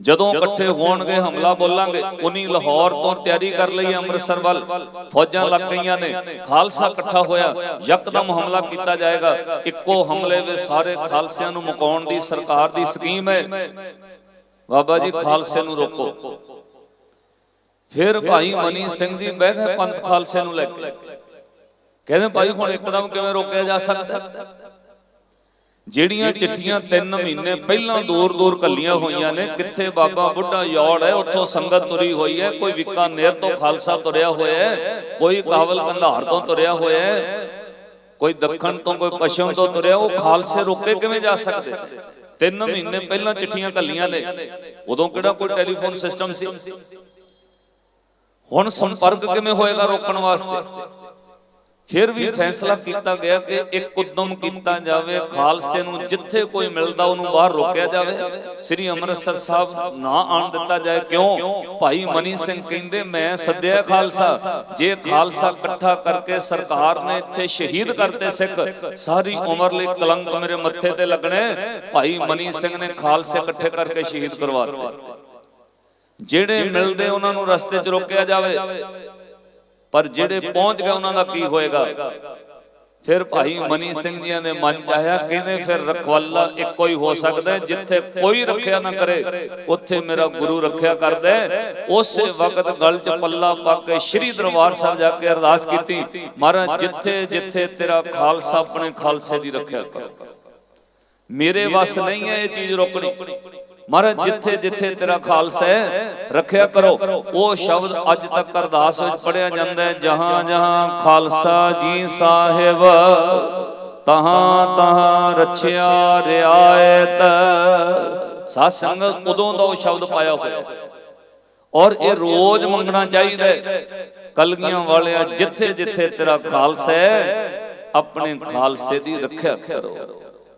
ਜਦੋਂ ਇਕੱਠੇ ਹੋਣਗੇ ਹਮਲਾ ਬੋਲਾਂਗੇ ਉਨੀ ਲਾਹੌਰ ਤੋਂ ਤਿਆਰੀ ਕਰ ਲਈ ਅੰਮ੍ਰਿਤਸਰ ਵੱਲ। ਫੌਜਾਂ ਲੱਗ ਗਈਆਂ ਨੇ। ਖਾਲਸਾ ਇਕੱਠਾ ਹੋਇਆ ਯਕਦਮ ਹਮਲਾ ਕੀਤਾ ਜਾਏਗਾ। ਇੱਕੋ ਹਮਲੇ ਵਿੱਚ ਸਾਰੇ ਖਾਲਸਿਆਂ ਨੂੰ ਮੁਕਾਉਣ ਦੀ ਸਰਕਾਰ ਦੀ ਸਕੀਮ ਹੈ। ਬਾਬਾ ਜੀ ਖਾਲਸੇ ਨੂੰ ਰੋਕੋ। ਫਿਰ ਭਾਈ ਮਨੀ ਸਿੰਘ ਜੀ ਬਹਿ ਗਏ ਪੰਥ ਖਾਲਸੇ ਨੂੰ ਲੈ ਕੇ। ਕਹਿੰਦੇ ਭਾਈ ਹੁਣ ਇੱਕਦਮ ਕਿਵੇਂ ਰੋਕਿਆ ਜਾ ਸਕਦਾ? ਜਿਹੜੀਆਂ ਚਿੱਠੀਆਂ 3 ਮਹੀਨੇ ਪਹਿਲਾਂ ਦੂਰ ਦੂਰ ਕੱਲੀਆਂ ਹੋਈਆਂ ਨੇ ਕਿੱਥੇ ਬਾਬਾ ਬੁੱਢਾ ਯੋੜ ਹੈ ਉੱਥੋਂ ਸੰਗਤ ਤੁਰੀ ਹੋਈ ਹੈ ਕੋਈ ਵਿਕਾਨੇਰ ਤੋਂ ਖਾਲਸਾ ਤੁਰਿਆ ਹੋਇਆ ਹੈ ਕੋਈ ਕਾਬਲ ਕੰਧਾਰ ਤੋਂ ਤੁਰਿਆ ਹੋਇਆ ਹੈ ਕੋਈ ਦੱਖਣ ਤੋਂ ਕੋਈ ਪੱਛਮ ਤੋਂ ਤੁਰਿਆ ਉਹ ਖਾਲਸੇ ਰੋਕੇ ਕਿਵੇਂ ਜਾ ਸਕਦੇ? ਤਿੰਨ ਮਹੀਨੇ ਪਹਿਲਾਂ ਚਿੱਠੀਆਂ ਕੱਲੀਆਂ ਨੇ ਉਦੋਂ ਕਿਹੜਾ ਕੋਈ ਟੈਲੀਫੋਨ ਸਿਸਟਮ ਸੀ? ਹੁਣ ਸੰਪਰਕ ਕਿਵੇਂ ਹੋਏਗਾ ਰੋਕਣ ਵਾਸਤੇ? ਫਿਰ ਵੀ ਫੈਸਲਾ ਕੀਤਾ ਗਿਆ ਕਿ ਇੱਕ ਉਦਮ ਕੀਤਾ ਜਾਵੇ ਖਾਲਸੇ ਨੂੰ ਜਿੱਥੇ ਕੋਈ ਮਿਲਦਾ ਉਹਨੂੰ ਬਾਹਰ ਰੋਕਿਆ ਜਾਵੇ। ਸ੍ਰੀ ਅੰਮ੍ਰਿਤਸਰ ਸਾਹਿਬ ਨਾ ਆਣ ਦਿੱਤਾ ਜਾਏ। ਕਿਉਂ? ਭਾਈ ਮਨੀ ਸਿੰਘ ਕਹਿੰਦੇ ਮੈਂ ਸੱਦਿਆ ਖਾਲਸਾ। ਜੇ ਖਾਲਸਾ ਇਕੱਠਾ ਕਰਕੇ ਸਰਕਾਰ ਨੇ ਇੱਥੇ ਸ਼ਹੀਦ ਕਰਤੇ ਸਿੱਖ ਸਾਰੀ ਉਮਰ ਲਈ ਕਲੰਕ ਮੇਰੇ ਮੱਥੇ ਤੇ ਲੱਗਣੇ। ਭਾਈ ਮਨੀ ਸਿੰਘ ਨੇ ਖਾਲਸੇ ਇਕੱਠੇ ਕਰਕੇ ਸ਼ਹੀਦ ਕਰਵਾ ਦਿੱਤੇ। ਜਿਹੜੇ ਮਿਲਦੇ ਉਹਨਾਂ ਨੂੰ ਰਸਤੇ 'ਚ ਰੋਕਿਆ ਜਾਵੇ। ਪਰ ਜਿਹੜੇ ਪਹੁੰਚ ਗਏ ਉਹਨਾਂ ਦਾ ਕੀ ਹੋਏਗਾ? ਫਿਰ ਭਾਈ ਮਨੀ ਸਿੰਘ ਜੀਆਂ ਦੇ ਮਨ ਚ ਆਇਆ ਕਹਿੰਦੇ ਫਿਰ ਰਖਵਾਲਾ ਇੱਕੋ ਹੀ ਹੋ ਸਕਦਾ ਜਿੱਥੇ ਕੋਈ ਰੱਖਿਆ ਨਾ ਕਰੇ ਉੱਥੇ ਮੇਰਾ ਗੁਰੂ ਰੱਖਿਆ ਕਰਦਾ। ਉਸੇ ਵਕਤ ਗਲ ਚ ਪੱਲਾ ਪਾ ਕੇ ਸ੍ਰੀ ਦਰਬਾਰ ਸਾਹਿਬ ਜਾ ਕੇ ਅਰਦਾਸ ਕੀਤੀ। ਮਹਾਰਾਜ ਜਿੱਥੇ ਜਿੱਥੇ ਤੇਰਾ ਖਾਲਸਾ ਆਪਣੇ ਖਾਲਸੇ ਦੀ ਰੱਖਿਆ ਕਰ। ਮੇਰੇ ਵੱਸ ਨਹੀਂ ਹੈ ਇਹ ਚੀਜ਼ ਰੋਕਣੀ। ਮਹਾਰਾਜ, ਜਿੱਥੇ ਜਿੱਥੇ ਤੇਰਾ ਖਾਲਸਾ ਹੈ, ਰੱਖਿਆ ਕਰੋ। ਉਹ ਸ਼ਬਦ ਅੱਜ ਤੱਕ ਅਰਦਾਸ ਵਿੱਚ ਪੜਿਆ ਜਾਂਦਾ ਹੈ, ਜਹਾਂ ਜਹਾਂ ਖਾਲਸਾ ਜੀ ਸਾਹਿਬ, ਤਹਾਂ ਤਹਾਂ ਰਛਿਆ ਰਿਆਇਤ। ਸਾਧ ਸੰਗਤ ਉਦੋਂ ਦਾ ਉਹ ਸ਼ਬਦ ਪਾਇਆ ਹੋਇਆ ਔਰ ਇਹ ਰੋਜ਼ ਮੰਗਣਾ ਚਾਹੀਦਾ ਕਲਗੀਆਂ ਵਾਲਿਆ, ਜਿੱਥੇ ਜਿੱਥੇ ਤੇਰਾ ਖਾਲਸਾ ਹੈ, ਆਪਣੇ ਖਾਲਸੇ ਦੀ ਰੱਖਿਆ ਕਰੋ।